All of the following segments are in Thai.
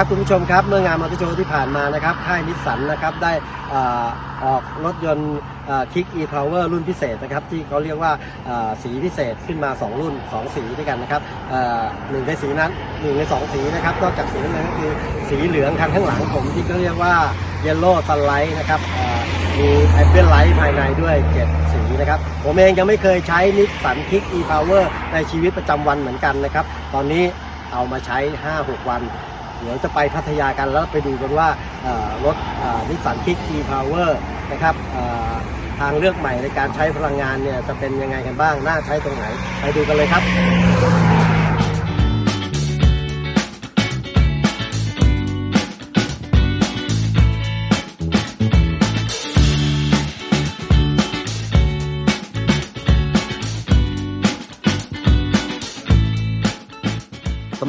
สวัสดีครับคุณผู้ชมครับเมื่องานมอเตอร์โชว์ที่ผ่านมานะครับค่ายนิสสันนะครับได้อออกรถยนต์คิก e power รุ่นพิเศษนะครับที่เขาเรียกว่าสีพิเศษขึ้นมา 2 รุ่น 2 สีด้วยกันนะครับหนึ่งในสีนั้นหนึ่งในสองสีนะครับนอกจากสีนั้นก็คือสีเหลืองคันข้างหลังผมที่เขาเรียกว่า yellow sunlight นะครับมี ambient light ภายในด้วย7สีนะครับผมเองยังไม่เคยใช้นิสสันคิก e power ในชีวิตประจำวันเหมือนกันนะครับตอนนี้เอามาใช้ 5-6 วัน เดี๋ยวจะไปพัทยากันแล้วไปดูกันว่ารถนิสสันคิกทีพาวเวอร์นะครับทางเลือกใหม่ในการใช้พลังงานเนี่ยจะเป็นยังไงกันบ้าง น่าใช้ตรงไหน ไปดูกันเลยครับ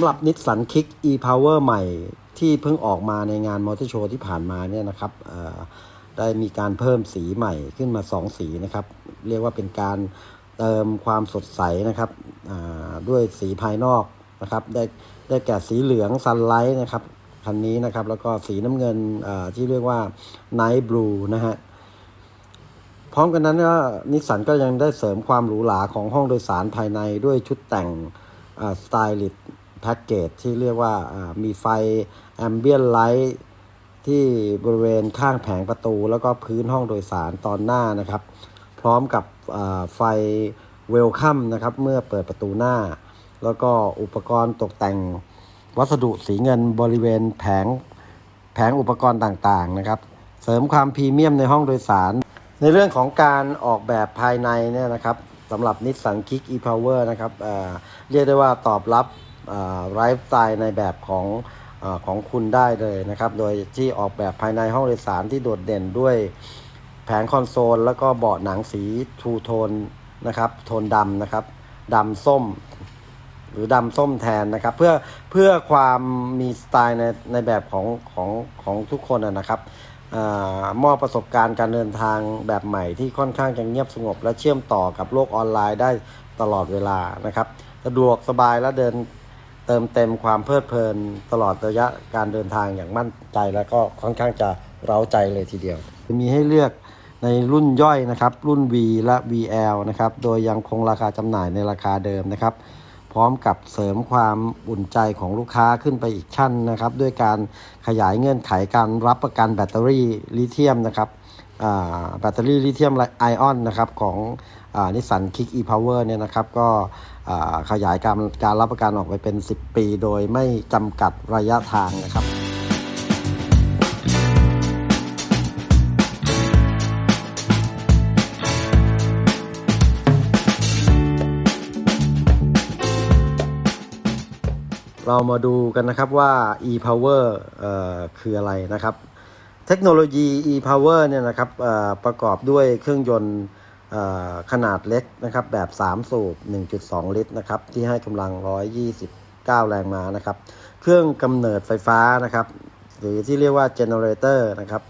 ำหรับนิสสันคิก e-power ใหม่ที่เพิ่งออกมาในงานมอเตอร์โชว์ที่ผ่านมาเนี่ยนะครับได้มีการเพิ่มสีใหม่ขึ้นมา 2 สีนะครับ เรียกว่าเป็นการเติมความสดใสนะครับด้วยสีภายนอกนะครับได้ได้แก่สีเหลืองซันไลท์นะครับคันนี้นะครับแล้วก็สีน้ำเงินที่เรียกว่า Night Blue นะฮะพร้อมกันนั้นก็นิสสันก็ยังได้เสริมความหรูหราของห้องโดยสารภายในด้วยชุดแต่งสไตลิส แพ็กเกจที่เรียกว่ามีไฟแอมเบียนไลท์ที่บริเวณข้างแผงประตู แล้วก็พื้นห้องโดยสารตอนหน้านะครับ พร้อมกับไฟเวลคัมนะครับ เมื่อเปิดประตูหน้า แล้วก็อุปกรณ์ตกแต่งวัสดุสีเงินบริเวณแผงแผงอุปกรณ์ต่างๆนะครับ เสริมความพรีเมียมในห้องโดยสาร ในเรื่องของการออกแบบภายในเนี่ยนะครับสำหรับ Nissan Kick e-Power นะครับเเรียกได้ว่าตอบรับ ไลฟ์สไตล์ในแบบของอของคุณได้เลยนะครับ โดยที่ออกแบบภายในห้องโดยสารที่โดดเด่นด้วยแผงคอนโซล แล้วก็เบาะหนังสีทูโทนนะครับโทนดำนะครับดำส้มหรือดำส้มแทนนะครับ เพื่อเพื่อความมีสไตล์ในในแบบของของของทุกคนนะครับอมอบประสบการณ์การเดินทางแบบใหม่ที่ค่อนข้างจะเงียบสงบ และเชื่อมต่อกับโลกออนไลน์ได้ตลอดเวลานะครับ สะดวกสบายและเดิน เติมเต็มความเพลิดเพลินตลอดระยะการเดินทางอย่างมั่นใจแล้วก็ค่อนข้างจะเร้าใจเลยทีเดียว มีให้เลือกในรุ่นย่อยนะครับรุ่น V และ VL นะครับโดยยังคงราคาจำหน่ายในราคาเดิมนะครับ พร้อมกับเสริมความอุ่นใจของลูกค้าขึ้นไปอีกชั้นนะครับ ด้วยการขยายเงื่อนไขการรับประกันแบตเตอรี่ลิเธียมนะครับแบตเตอรี่ลิเธียมไอออนนะครับของ นิสสันคิกอีพาวเวอร์เนี่ยนะครับก็ขยายการการรับประกันออกไปเป็น 10 ปี โดยไม่จำกัดระยะทางนะครับเรามาดูกันนะครับว่า e-power เอ่อคืออะไรนะครับ เทคโนโลยี e-power เนี่ยนะครับประกอบด้วยเครื่องยนต์ ขนาดเล็กนะครับแบบ 3 สูบ 1.2 ลิตรนะครับที่ให้กำลัง 129 แรงม้านะครับ เครื่องกำเนิดไฟฟ้านะครับ หรือที่เรียกว่า generator นะครับ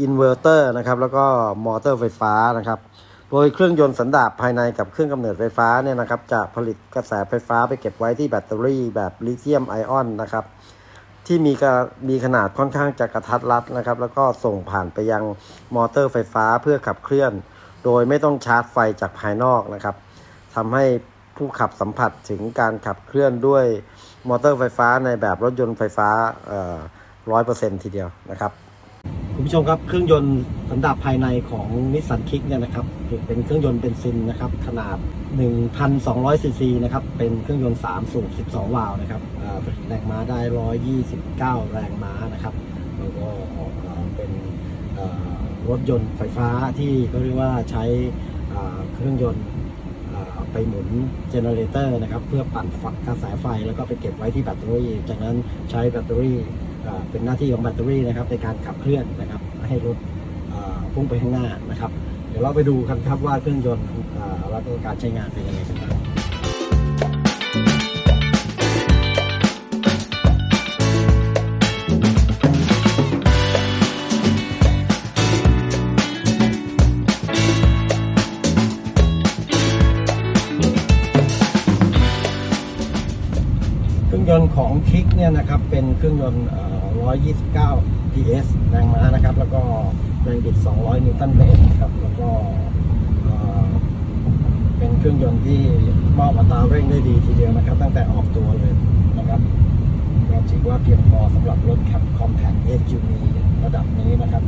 อินเวอร์เตอร์นะครับแล้วก็มอเตอร์ไฟฟ้านะครับ โดยเครื่องยนต์สันดาปภายในกับเครื่องกำเนิดไฟฟ้าเนี่ยนะครับจะผลิตกระแสไฟฟ้าไปเก็บไว้ที่แบตเตอรี่แบบลิเธียมไอออนนะครับที่มีกระมีขนาดค่อนข้างจะกระทัดรัดนะครับ แล้วก็ส่งผ่านไปยังมอเตอร์ไฟฟ้าเพื่อขับเคลื่อน โดยไม่ต้องชาร์จไฟจากภายนอกนะครับทำให้ผู้ขับสัมผัสถึงการขับเคลื่อนด้วยมอเตอร์ไฟฟ้าในแบบรถยนต์ไฟฟ้าร้อยเปอร์เซ็นทีเดียวนะครับคุณผู้ชมครับเครื่องยนต์สันดาปภายในของนิสสันคิกเนี่ยนะครับเป็นเครื่องยนต์เบนซินนะครับขนาด 1,200ซีซีนะครับเป็นเครื่องยนต์ 3 สูบ 12 วาล์วนะครับแรงม้าได้ 129 แรงม้านะครับแล้วก็เอ่อเป็นเอ่อ รถยนต์ไฟฟ้าที่ก็เรียกว่าใช้เครื่องยนต์ไปหมุนเจเนเรเตอร์นะครับเพื่อปั่นฝักกระแสไฟแล้วก็ไปเก็บไว้ที่แบตเตอรี่ จากนั้นใช้แบตเตอรี่เป็นหน้าที่ของแบตเตอรี่นะครับในการขับเคลื่อนนะครับให้รถพุ่งไปข้างหน้านะครับ เดี๋ยวเราไปดูกันครับว่าเครื่องยนต์แล้วก็การใช้งานเป็นยังไงกันบ้าง ของคิกเนี่ยนะครับเป็นเครื่องยนต์เอ่อ129 PS แรงม้านะครับ แล้วก็แรงบิด 200 นิวตันเมตรครับแล้วก็เป็นเครื่องยนต์ที่มอบอัตราเร่งได้ดีทีเดียวนะครับ ตั้งแต่ออกตัวเลยนะครับก็ถือว่าเพียงพอสำหรับรถขับ Compact SUV ระดับนี้นะครับ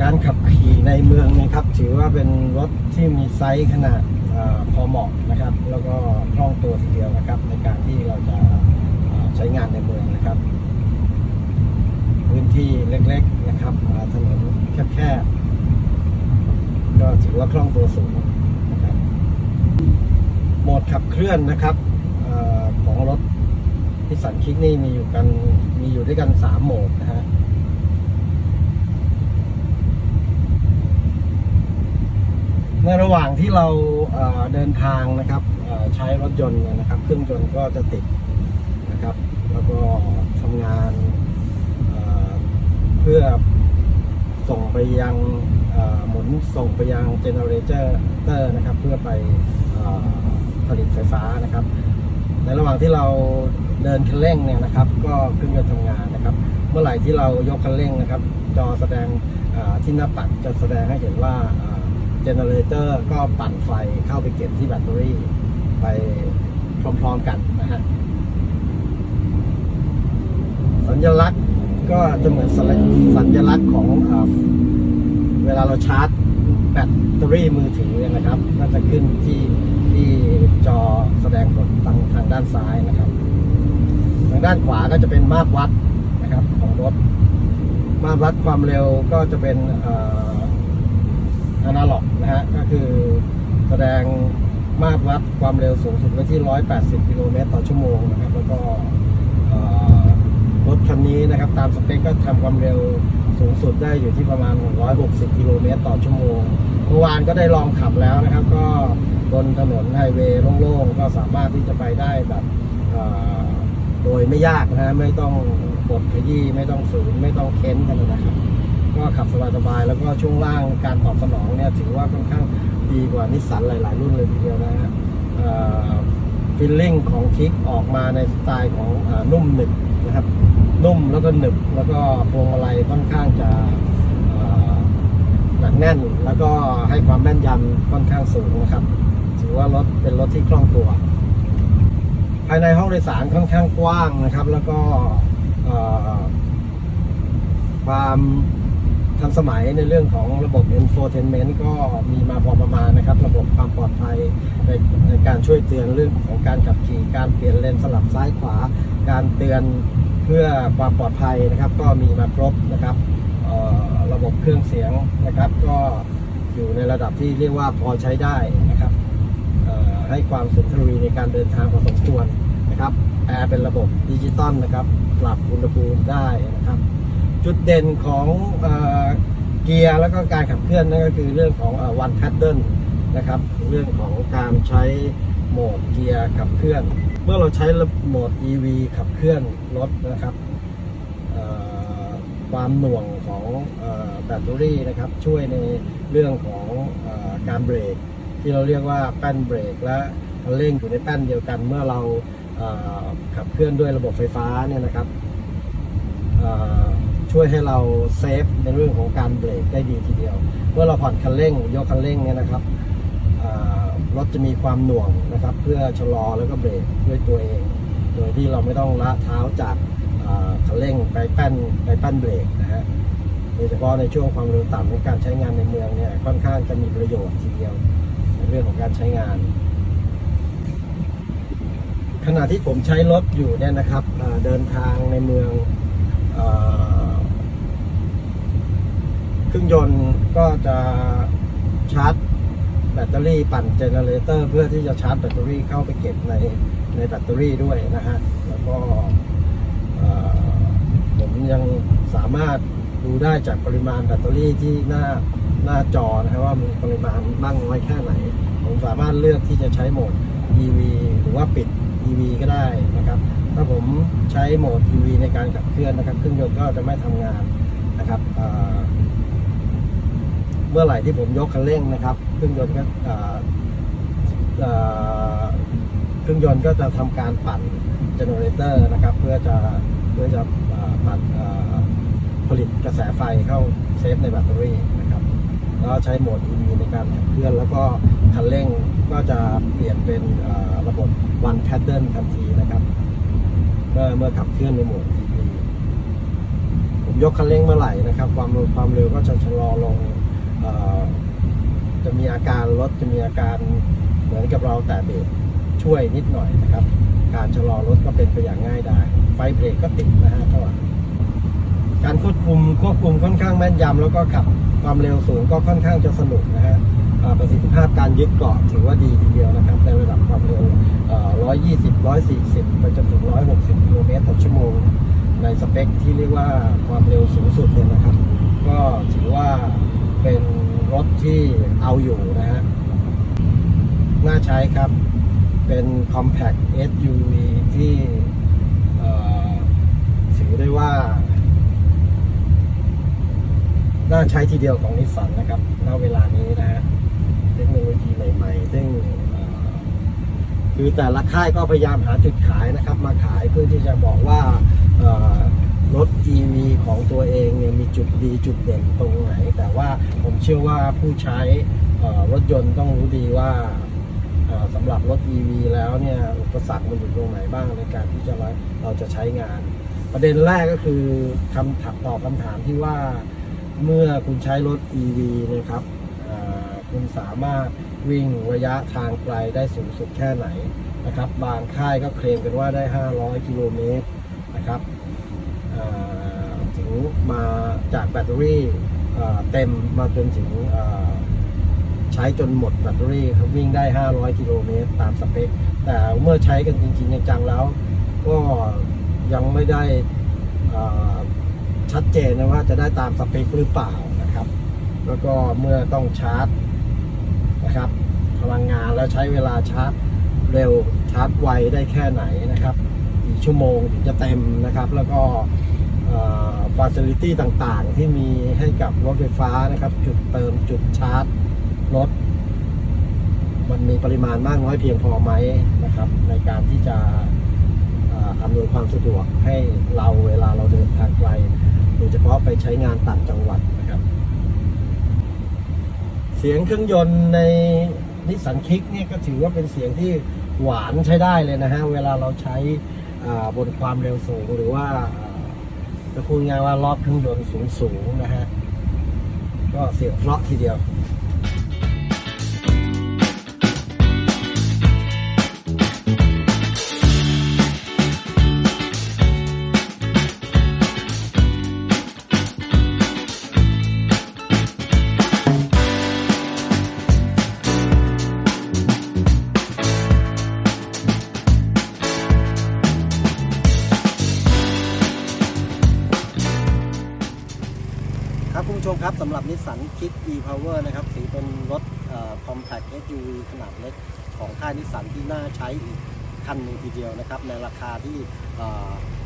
การขับขี่ในเมืองนะครับ ถือว่าเป็นรถที่มีไซส์ขนาดพอเหมาะนะครับ แล้วก็คล่องตัวทีเดียวนะครับ ในการที่เราจะ ใช้งานในเมืองนะครับ พื้นที่เล็กๆนะครับถนนแคบๆก็ถือว่าคล่องตัวสูงนะครับโหมดขับเคลื่อนนะครับอของรถพิสันคิกนี่มีอยู่กันมีอยู่ด้วยกันสามโหมดนะฮะในระหว่างที่เราเอ่อเดินทางนะครับใช้รถยนต์นะครับ เครื่องยนต์ก็จะติดนะครับ แล้วก็ทำงานเพื่อส่งไปยังหมุนส่งไปยังเจเนเรเตอร์นะครับ เพื่อไปอผลิตไฟฟ้านะครับ ในระหว่างที่เราเดินคันเร่งเนี่ยนะครับ ก็เครื่องยนต์ทำงานนะครับ เมื่อไหร่ที่เรายกคันเร่งนะครับ จอแสดงที่หน้าปัดจะแสดงให้เห็นว่าเจเนเรเตอร์ก็ปั่นไฟเข้าไปเก็บที่แบตเตอรี่ไปพร้อมๆกันนะฮะ สัญลักษณ์ก็จะเหมือนสัญญลักษณ์ของอเวลาเราชาร์จแบตเตอรี่มือถือนะครับก็จะขึ้นที่ที่จอแสดงผลทางทางด้านซ้ายนะครับ ทางด้านขวาก็จะเป็นมาตรวัดนะครับของรถ มาตรวัดความเร็วก็จะเป็นอนาล็อกนะฮะก็คือแสดงมาตรวัดความเร็วสูงสุดไว้ที่ 180 กิโลเมตรต่อชั่วโมงนะครับ แล้วก็ รถคันนี้นะครับตามสเปคก็ทำความเร็วสูงสุดได้อยู่ที่ประมาณ160 กิโลเมตรต่อชั่วโมง เมื่อวานก็ได้ลองขับแล้วนะครับ ก็บนถนนไฮเวย์โล่งๆ ก็สามารถที่จะไปได้แบบโดยไม่ยากนะฮะไม่ต้องบดขยี้ไม่ต้องฝืนไม่ต้องเค้นกันนะครับ ก็ขับสบายๆ แล้วก็ช่วงล่างการตอบสนองเนี่ยถือว่าค่อนข้างดีกว่านิสสันหลายๆ รุ่นเลยทีเดียวนะฮะฟิลลิ่งของคิกออกมาในสไตล์ของอนุ่มหนึบ นุ่มแล้วก็หนึบแล้วก็พวงมาลัยค่อนข้างจะหนักแน่น แล้วก็ให้ความแม่นยำค่อนข้างสูงนะครับถือว่ารถเป็นรถที่คล่องตัว ภายในห้องโดยสารค่อนข้างกว้างนะครับ แล้วก็ความทันสมัยในเรื่องของระบบ infotainment ก็มีมาพอประมาณนะครับ ระบบความปลอดภัยในในการช่วยเตือนเรื่องของการขับขี่ การเปลี่ยนเลนสลับซ้ายขวา การเตือน พื่อความปลอดภัยนะครับก็มีมาครบนะครับระบบเครื่องเสียงนะครับ ก็อยู่ในระดับที่เรียกว่าพอใช้ได้นะครับให้ความสุนทรีในการเดินทางพอสมควรนะครับแอร์เป็นระบบดิจิตอลนะครับปรับอุณหภูมิได้นะครับ จุดเด่นของเออเกียร์แล้วก็การขับเคลื่อนนั่นก็คือเรื่องของเอ่อ one pattern นะครับ เรื่องของการใช้โหมดเกียร์ขับเคลื่อน มื่อเราใช้โหมด EV ขับเคลื่อนรถนะครับความหน่วงของอแบตเตอรี่นะครับช่วยในเรื่องของอการเบรก ที่เราเรียกว่าแป้นเบรกและคันเร่งอยู่ในแป้นเดียวกัน เมื่อเราขับเคลื่อนด้วยระบบไฟฟ้าเนี่ยนะครับช่วยให้เราเซฟในเรื่องของการเบรกได้ดีทีเดียว เมื่อเราผ่อนคันเร่งยกคันเร่งเนี่ยนะครับ รถจะมีความหน่วงนะครับ เพื่อชะลอแล้วก็เบรกด้วยตัวเอง โดยที่เราไม่ต้องละเท้าจากคันเร่งไปแป้นไปแป้นเบรกนะฮะโดยเฉพาะในช่วงความเร็วต่ำในการใช้งานในเมืองเนี่ยค่อนข้างจะมีประโยชน์ทีเดียวในเรื่องของการใช้งาน ขณะที่ผมใช้รถอยู่เนี่ยนะครับเดินทางในเมืองเครื่องยนต์ก็จะชาร์จ บตเตอรี่ปั่นเจเนเรเตอร์เพื่อที่จะชาร์จแบตเตอรี่เข้าไปเก็บในในแบตเตอรี่ด้วยนะฮะ แล้วก็ผมยังสามารถดูได้จากปริมาณแบตเตอรี่ที่หน้าหน้าจอนะครับว่ามีปริมาณมากน้อยแค่ไหน ผมสามารถเลือกที่จะใช้โหมด EV หรือว่าปิด EV ก็ได้นะครับ ถ้าผมใช้โหมด EV ในการขับเคลื่อนนะครับเครื่องยนต์ก็จะไม่ทำงานนะครับ มื่อไหร่ที่ผมยกคันเร่งนะครับเครื่องยนต์ก็เครื่องยนต์ก็จะทำการปั่นเจเนเรเตอร์นะครับ เพื่อจะเพื่อจะปั่นผลิตกระแสไฟเข้าเซฟในแบตเตอรี่นะครับแล้วใช้โหมด EV ในการขับเคลื่อน แล้วก็คันเร่งก็จะเปลี่ยนเป็นระบบ one pattern ทันทีนะครับ เมื่อเมื่อขับเคลื่อนในโหมด EV ผมยกคันเร่งเมื่อไหร่นะครับ ความเร็วความเร็วก็จะชะลอลง จะมีอาการรถจะมีอาการเหมือนกับเราแต่เบรกช่วยนิดหน่อยนะครับ การชะลอรถก็เป็นไปอย่างง่ายดายไฟเบรกก็ติดนะฮะข้างหลังการควบคุมควบคุมค่อนข้างแม่นยำแล้วก็ขับความเร็วสูงก็ค่อนข้างจะสนุกนะฮะประสิทธิภาพการยึดเกาะถือว่าดีทีเดียวนะครับในระดับความเร็ว 120 140 ไปจนถึง 160 กิโลเมตรต่อชั่วโมง ในสเปคที่เรียกว่าความเร็วสูงสุดเนี่ยนะครับ ก็ถือว่า เป็นรถที่เอาอยู่นะฮะ น่าใช้ครับ เป็น compact SUV ที่ถือได้ว่า น่าใช้ทีเดียวของนิสสันนะครับ ณ เวลานี้นะฮะ เทคโนโลยีใหม่ๆ ซึ่งคือแต่ละค่ายก็พยายามหาจุดขายนะครับ มาขายเพื่อที่จะบอกว่า รถ EV ของตัวเองเนี่ยมีจุดดีจุดเด่นตรงไหน แต่ว่าผมเชื่อว่าผู้ใช้รถยนต์ต้องรู้ดีว่าสำหรับรถ EV แล้วเนี่ยอุปสรรคมันอยู่ตรงไหนบ้างในการที่จะเราจะใช้งาน ประเด็นแรกก็คือคำถามตอบคำถามที่ว่าเมื่อคุณใช้รถ EV นะครับคุณสามารถวิ่งระยะทางไกลได้สูงสุดแค่ไหนนะครับ บางค่ายก็เคลมกันว่าได้ 500 กิโลเมตรนะครับ มาจากแบตเตอรี่เต็มมาจนถึงใช้จนหมดแบตเตอรี่ครับวิ่งได้ 500 กิโลเมตรตามสเปค แต่เมื่อใช้กันจริงๆจังๆแล้ว ก็ยังไม่ได้ชัดเจนนะว่าจะได้ตามสเปคหรือเปล่านะครับ แล้วก็เมื่อต้องชาร์จนะครับพลังงานแล้วใช้เวลาชาร์จเร็วชาร์จไวได้แค่ไหนนะครับกี่ชั่วโมงถึงจะเต็มนะครับ แล้วก็ ฟ a ซิลิตี้ต่างๆ ที่มีให้กับรถไฟฟ้านะครับ จุดเติมจุดชาร์จรถ มันมีปริมาณมากน้อยเพียงพอไหมนะครับ ในการที่จะอำนวยความสะดวกให้เราเวลาเราเดินทางไกล โดยเฉพาะไปใช้งานต่างจังหวัดนะครับ เสียงเครื่องยนต์ในนิสสันคิกเนี่ยก็ถือว่าเป็นเสียงที่หวานใช้ได้เลยนะฮะ เวลาเราใช้บนความเร็วสูงหรือว่า จะพูดง่ายว่ารอบเครื่องยนต์สูงๆนะฮะ ก็เสียงเพราะทีเดียว ครับคุณผู้ชมครับสำหรับนิสสันคิก e-power นะครับถือเป็นรถเอ่อ compact SUV ขนาดเล็กของค่ายนิสสันที่น่าใช้อีกคันหนึ่งทีเดียวนะครับในราคาที่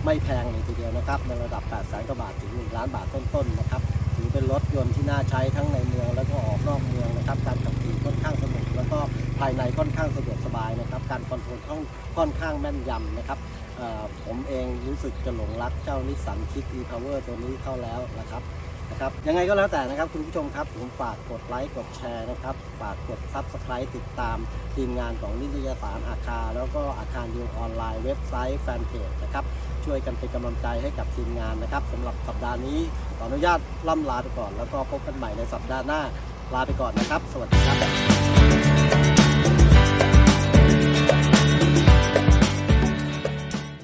ไม่แพงเลยทีเดียวนะครับในระดับ 8 0 0 0 0กว่าบาทถึง 1 ล้านบาทต้นๆนะครับถือเป็นรถยนต์ที่น่าใช้ทั้งในเมืองแล้วก็ออกนอกเมืองนะครับการขับขี่ค่อนข้างสนุกแล้วก็ภายในค่อนข้างสะดวกสบายนะครับการคอนโทรลค่อนค่อนข้างแม่นยำนะครับผมเองรู้สึกจะหลงรักเจ้านิสสันคิก e-power ตัวนี้เข้าแล้วนะครับ นะครับ ยังไงก็แล้วแต่นะครับคุณผู้ชมครับ ผมฝากกดไลค์กดแชร์นะครับ ฝากกด Subscribe ติดตามทีมงานของนิตยสารอาคา แล้วก็อาคารดิวออนไลน์เว็บไซต์แฟนเพจนะครับ ช่วยกันเป็นกำลังใจให้กับทีมงานนะครับสำหรับสัปดาห์นี้ขออนุญาตล่ำลาไปก่อน แล้วก็พบกันใหม่ในสัปดาห์หน้าลาไปก่อนนะครับ สวัสดีครับ